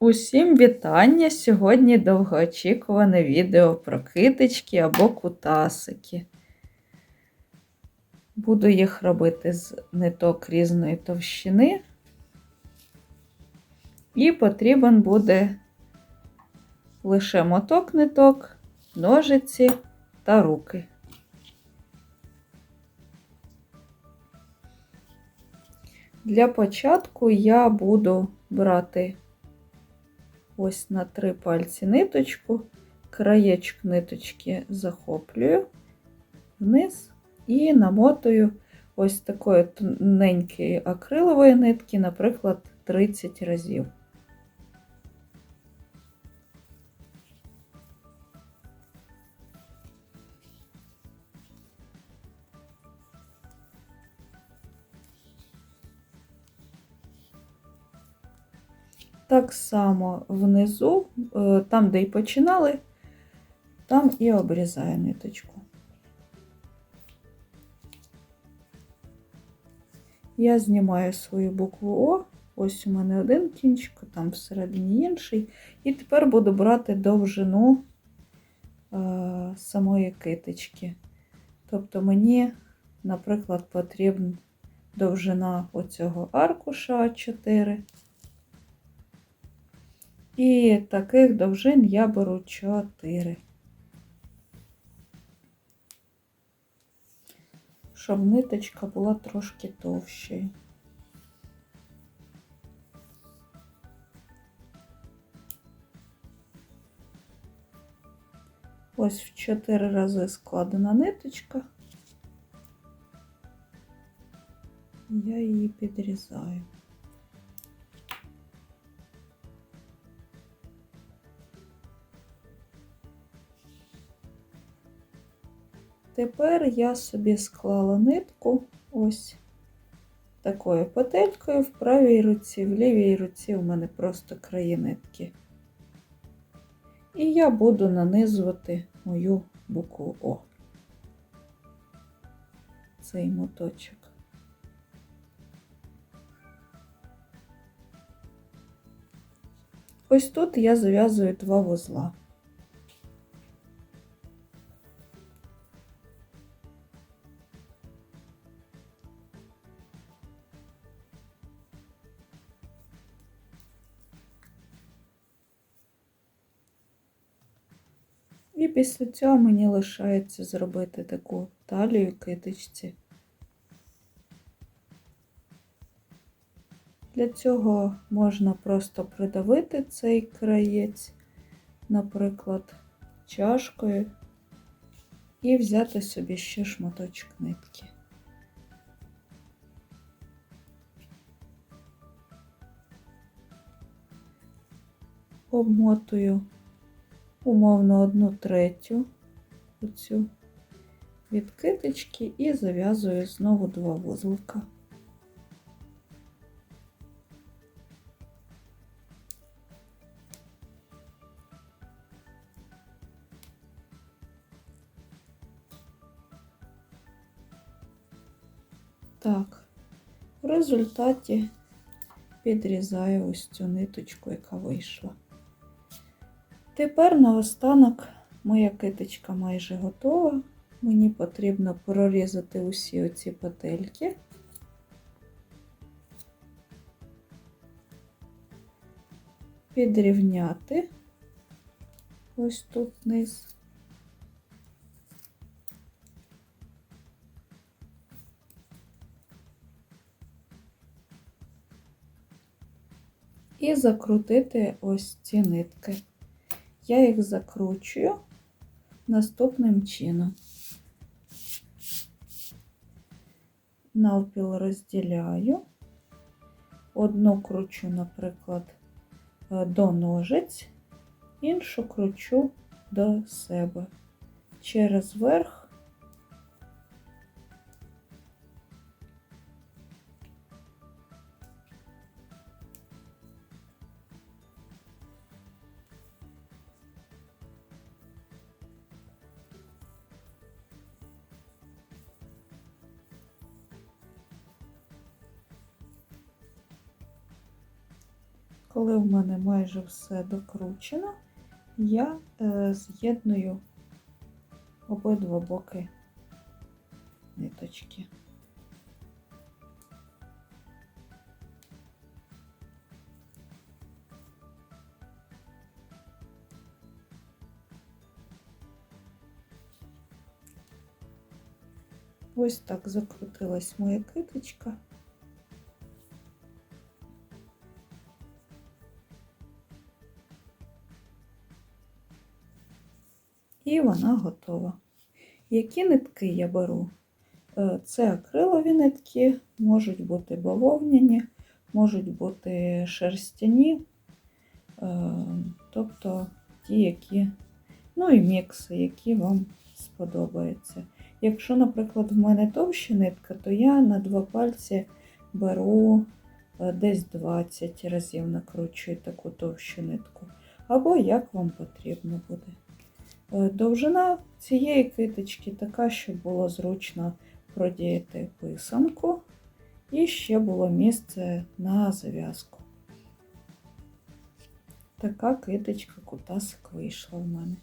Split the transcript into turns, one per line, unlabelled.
Усім вітання! Сьогодні довгоочікуване відео про китички або кутасики. Буду їх робити з ниток різної товщини. І потрібен буде лише моток ниток, ножиці та руки. Для початку я буду брати ось на три пальці ниточку, краєчок ниточки захоплюю вниз і намотую ось такої тоненької акрилової нитки, наприклад, 30 разів. Так само внизу, е, там, де і починали, там і обрізаю ниточку. Я знімаю свою букву О, ось у мене один кінчик, там всередині інший. І тепер буду брати довжину е, самої китички. Тобто мені, наприклад, потрібна довжина оцього аркуша А4. І таких довжин я беру 4. Щоб ниточка була трошки товщою. Ось в 4 рази складена ниточка. Я її підрізаю. Тепер я собі склала нитку ось такою петелькою в правій руці, в лівій руці у мене просто краї нитки. І я буду нанизувати мою букву О, цей моточок. Ось тут я зав'язую два вузла. І після цього мені лишається зробити таку талію китичці. Для цього можна просто придавити цей краєць, наприклад, чашкою, і взяти собі ще шматочок нитки. Обмотую умовно одну третю оцю від китички і зав'язую знову два вузлика. Так, в результаті підрізаю ось цю ниточку, яка вийшла. Тепер наостанок моя киточка майже готова. Мені потрібно прорізати усі оці петельки. Підрівняти ось тут низ. І закрутити ось ці нитки я їх закручую наступним чином. Навпіл розділяю, одну кручу, наприклад, е, до ножиць, іншу кручу до себе через верх Коли в мене майже все докручено, я е, з'єдную обидва боки ниточки. Ось так закрутилась моя киточка. І вона готова. Які нитки я беру? Е, Це акрилові нитки, можуть бути бавовняні, можуть бути шерстяні, е, тобто ті, які, ну і мікси, які вам сподобаються. Якщо, наприклад, в мене товща нитка, то я на два пальці беру е, десь 20 разів накручую таку товщу нитку. Або як вам потрібно буде. Е, Довжина цієї киточки така, щоб було зручно продіяти писанку, і ще було місце на зав'язку. Така киточка кутасик вийшла в мене.